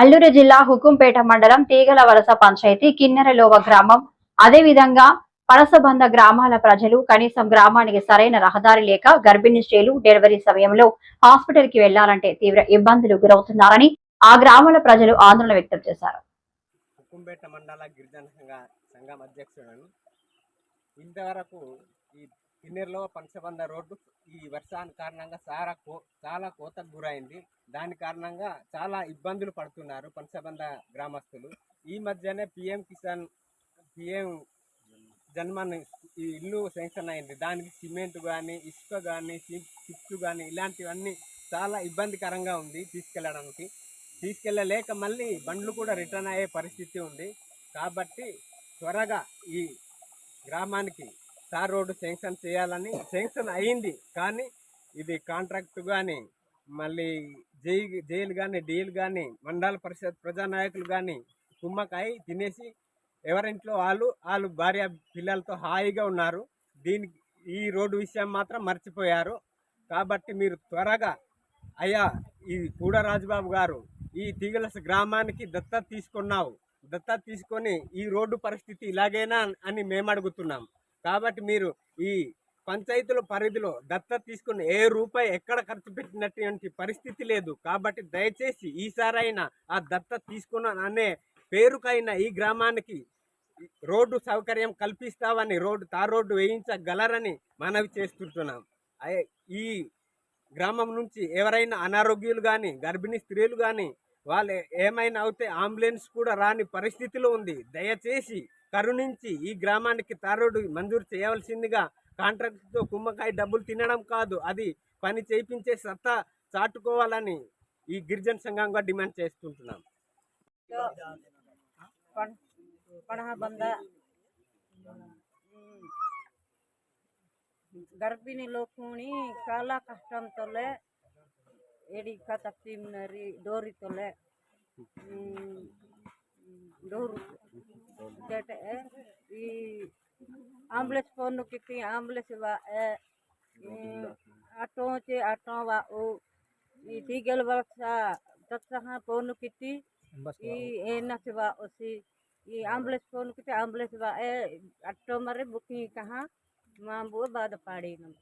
అల్లూరు జిల్లా హుకుంపేట మండలం తీగల వలస పంచాయతీ కిన్నెరలోవ గ్రామం. అదే విధంగా పరసబంద గ్రామాల ప్రజలు కనీసం గ్రామానికి సరైన రహదారి లేక గర్భిణీ స్త్రీలు డెలివరీ సమయంలో హాస్పిటల్కి వెళ్ళాలంటే తీవ్ర ఇబ్బందులు గురవుతున్నారని ఆ గ్రామాల ప్రజలు ఆందోళన వ్యక్తం చేశారు. ఇంతవరకు ఈ కిన్నెరలో పంచబంద రోడ్డు ఈ వర్షాన్ని కారణంగా చాలా కో చాలా కోతకు గురైంది. దాని కారణంగా చాలా ఇబ్బందులు పడుతున్నారు పంచబంద గ్రామస్తులు. ఈ మధ్యనే పిఎం కిసాన్ పిఎం జన్మన్ ఈ ఇల్లు శాంక్షన్ అయింది. దానికి సిమెంట్ కానీ ఇసుక కానీ చిప్స్ కానీ ఇలాంటివన్నీ చాలా ఇబ్బందికరంగా ఉంది తీసుకెళ్ళడానికి. తీసుకెళ్ళలేక మళ్ళీ బండ్లు కూడా రిటర్న్ అయ్యే పరిస్థితి ఉంది. కాబట్టి త్వరగా ఈ గ్రామానికి తార్ రోడ్డు శాంక్షన్ చేయాలని శాంక్షన్ అయింది. కానీ ఇది కాంట్రాక్ట్ కానీ మళ్ళీ జై జైలు కానీ డీలు కానీ మండల పరిషత్ ప్రజానాయకులు కానీ కుమ్మకాయ తినేసి ఎవరింట్లో వాళ్ళు వాళ్ళు భార్య పిల్లలతో హాయిగా ఉన్నారు. దీనికి ఈ రోడ్డు విషయం మాత్రం మర్చిపోయారు. కాబట్టి మీరు త్వరగా అయ్యా ఈ కూడ రాజుబాబు గారు ఈ తీగలస గ్రామానికి దత్తత తీసుకున్నావు. దత్తత తీసుకొని ఈ రోడ్డు పరిస్థితి ఇలాగేనా అని మేము అడుగుతున్నాం కాబట్టి మీరు ఈ పంచాయతీల పరిధిలో దత్తత తీసుకుని ఏ రూపాయి ఎక్కడ ఖర్చు పెట్టినటువంటి పరిస్థితి లేదు. కాబట్టి దయచేసి ఈసారైనా ఆ దత్తత తీసుకున్నాను అనే పేరుకైన ఈ గ్రామానికి రోడ్డు సౌకర్యం కల్పిస్తామని రోడ్డు తార్ రోడ్డు వేయించగలరని మనవి చేస్తుంటున్నాం. ఈ గ్రామం నుంచి ఎవరైనా అనారోగ్యులు కానీ గర్భిణీ స్త్రీలు కానీ వాళ్ళు ఏమైనా అవుతే అంబులెన్స్ కూడా రాని పరిస్థితిలో ఉంది. దయచేసి కరుణించి ఈ గ్రామానికి తార్ మంజూరు చేయవలసిందిగా కాంట్రాక్ట్తో కుమ్మకాయ డబ్బులు తినడం కాదు అది పని చేయించే సత్తా చాటుకోవాలని ఈ గిరిజన సంఘంగా డిమాండ్ చేస్తుంటున్నాం. పణ- పణహబంద గర్భిణీ లోకుని చాలా edi kata tim nari dori tole dor tete e i ambulance phone kiti ambulance wa e ato che ato wa o i tigel walsa tatsaha phone kiti i ena se wa osi i ambulance phone kiti ambulance wa e ato mare booking kaha mambu bad paadi nam